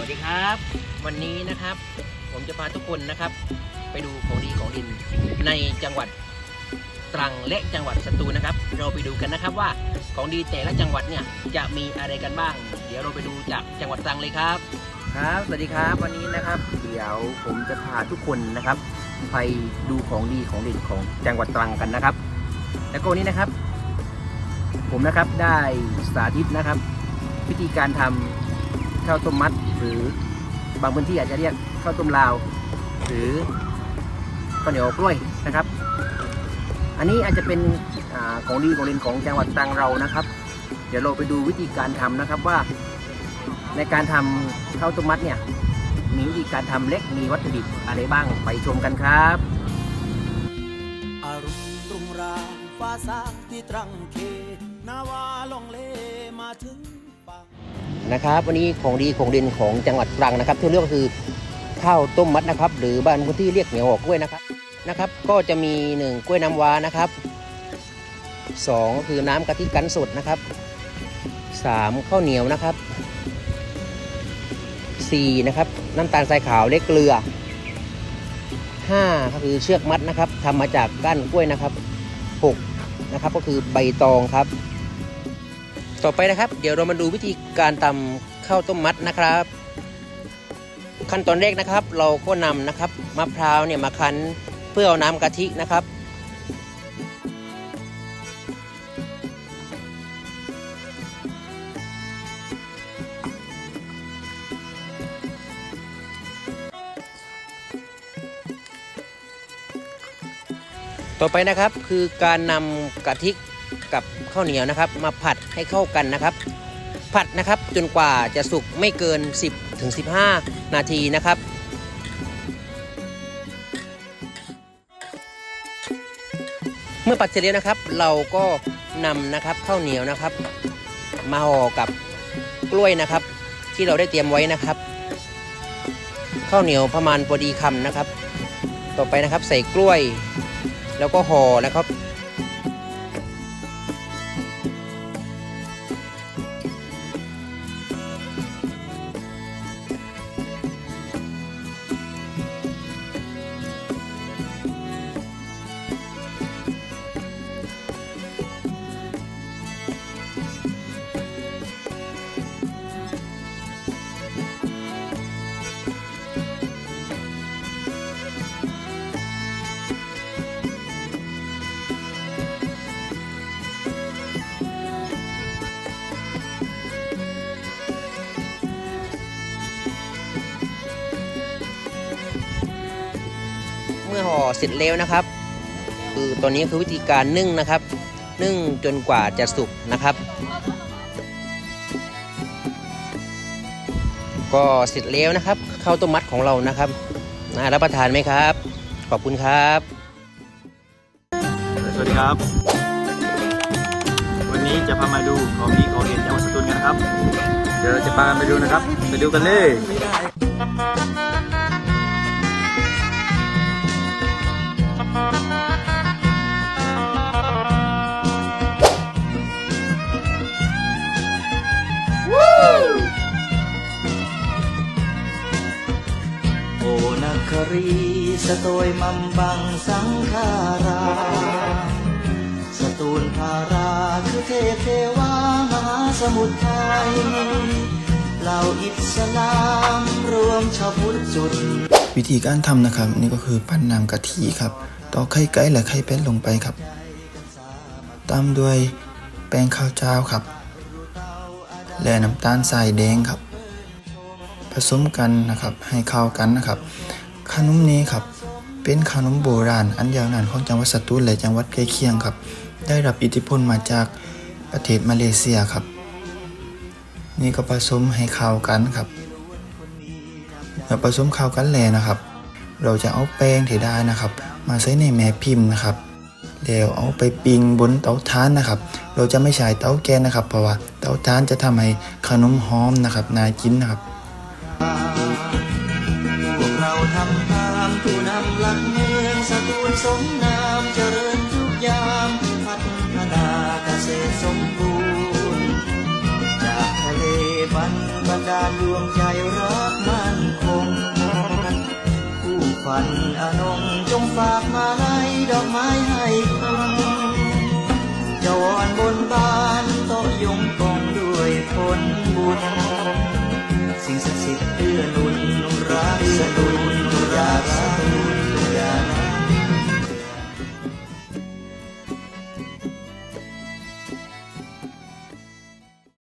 สวัสดีครับ วันนี้นะครับ ผมจะพาทุกคนนะครับ ไปดูของดีของดินในจังหวัดตรังและจังหวัดสตูลนะครับ เราไปดูกันนะครับว่าของดีแต่ละจังหวัดเนี่ยจะมีอะไรกันบ้าง เดี๋ยวเราไปดูจากจังหวัดตรังเลยครับ ครับ สวัสดีครับ วันนี้นะครับ เดี๋ยวผมจะพาทุกคนนะครับ ไปดูของดีของเด่นของจังหวัดตรังกันนะครับ แล้วก็วันนี้นะครับ ผมนะครับได้สาธิตนะครับ วิธีการทำ ข้าวต้มมัด หรือบางพื้นที่อาจจะเรียกข้าวต้มลาว หรือข้าวเหนียวกล้วยนะครับ อันนี้อาจจะเป็นอของดีของเด่นของจังหวัดตรังเรานะครับ เดี๋ยวเราไปดูวิธีการทำนะครับว่า ในการทำข้าวต้มมัดเนี่ยมีวิธีการทำเล็กมีวัตถุดิบอะไรบ้างไปชมกันครับอรุณตรุงรางฟ้าสางที่ตรังเคนาวาลองเลมาถึง นะครับ วันนี้ของดีของเด่นของจังหวัดตรังนะครับที่เรียกก็คือข้าวต้มมัดนะครับ หรือบ้านพื้นที่เรียกเหนียวออกกล้วยนะครับนะครับ ก็จะมีหนึ่งกล้วยน้ำว้านะครับสองก็คือน้ำกะทิกันสดนะครับสามข้าวเหนียวนะครับสี่นะครับ น้ำตาลทรายขาวเล็กเกลือห้าก็คือเชือกมัดนะครับทำมาจากก้านกล้วยนะครับหกนะครับก็คือใบตองครับ ต่อไปนะครับ เดี๋ยวเรามาดูวิธีการทำข้าวต้มมัดนะครับ ขั้นตอนแรกนะครับ เราก็นำนะครับมะพร้าวเนี่ยมาคั้นเพื่อเอาน้ำกะทินะครับ ต่อไปนะครับคือการนำกะทิ กับข้าวเหนียวนะครับ มาผัดให้เข้ากันนะครับ ผัดนะครับจนกว่าจะสุกไม่เกิน 10ถึง15 นาทีนะครับเมื่อผัดเสร็จแล้วนะครับ เราก็นำนะครับข้าวเหนียวนะครับ มาห่อกับกล้วยนะครับ ที่เราได้เตรียมไว้นะครับ ข้าวเหนียวประมาณพอดีคำนะครับ ต่อไปนะครับใส่กล้วย แล้วก็ห่อนะครับ เมื่อห่อเสร็จแล้วนะครับ คือตัวนี้คือวิธีการนึ่งนะครับ นึ่งจนกว่าจะสุกนะครับ ก็เสร็จแล้วนะครับข้าวต้มมัดของเรานะครับน่ารับประทานไหมครับ ขอบคุณครับ สวัสดีครับ วันนี้จะพามาดูของดีของเด่นจังหวัดสตูลกันนะครับ เดี๋ยวเราจะพาไปดูนะครับ ไปดูกันเลย ครีสโตยมัมบังสังขารา สตูลภาราคือเทพเทวามหาสมุทรไทยเหล่าอิสลามรวมชาวพุทธจุด วิธีการทำนะครับ นี่ก็คือปั้นน้ำกะทิครับตอกไข่ไก่และไข่เป็ดลงไปครับ ตามด้วยแป้งข้าวเจ้าครับ และน้ำตาลทรายแดงครับ ผสมกันนะครับให้เข้ากันนะครับ ขนมนี้ครับ เป็นขนมโบราณอันยาวนานของจังหวัดสตูลและจังหวัดใกล้เคียงครับ ได้รับอิทธิพลมาจากประเทศมาเลเซียครับ นี่ก็ผสมให้เข้ากันครับเมื่อผสมเข้ากันแล้วนะครับ เราจะเอาแป้งที่ได้นะครับ มาใส่ในแม่พิมพ์นะครับแล้วเอาไปปิ้งบนเตาถ่านนะครับ เราจะไม่ใช้เตาแก๊สนะครับ เพราะว่าเตาถ่านจะทำให้ขนมหอมนะครับน่ากินนะครับ สมนามเจริญทุกยามพัฒนาเกษตรสมบูรณ์จากทะเลบันบรรดาลดวงใจรักมั่นคงผู้ฝันอนงจงฝากมาไลดอกไม้ให้คงจะวอนบนบานต้องยงกองด้วยผลบุญสิ่งศักดิ์สิทธิ์เอื้อนุนรักสนุ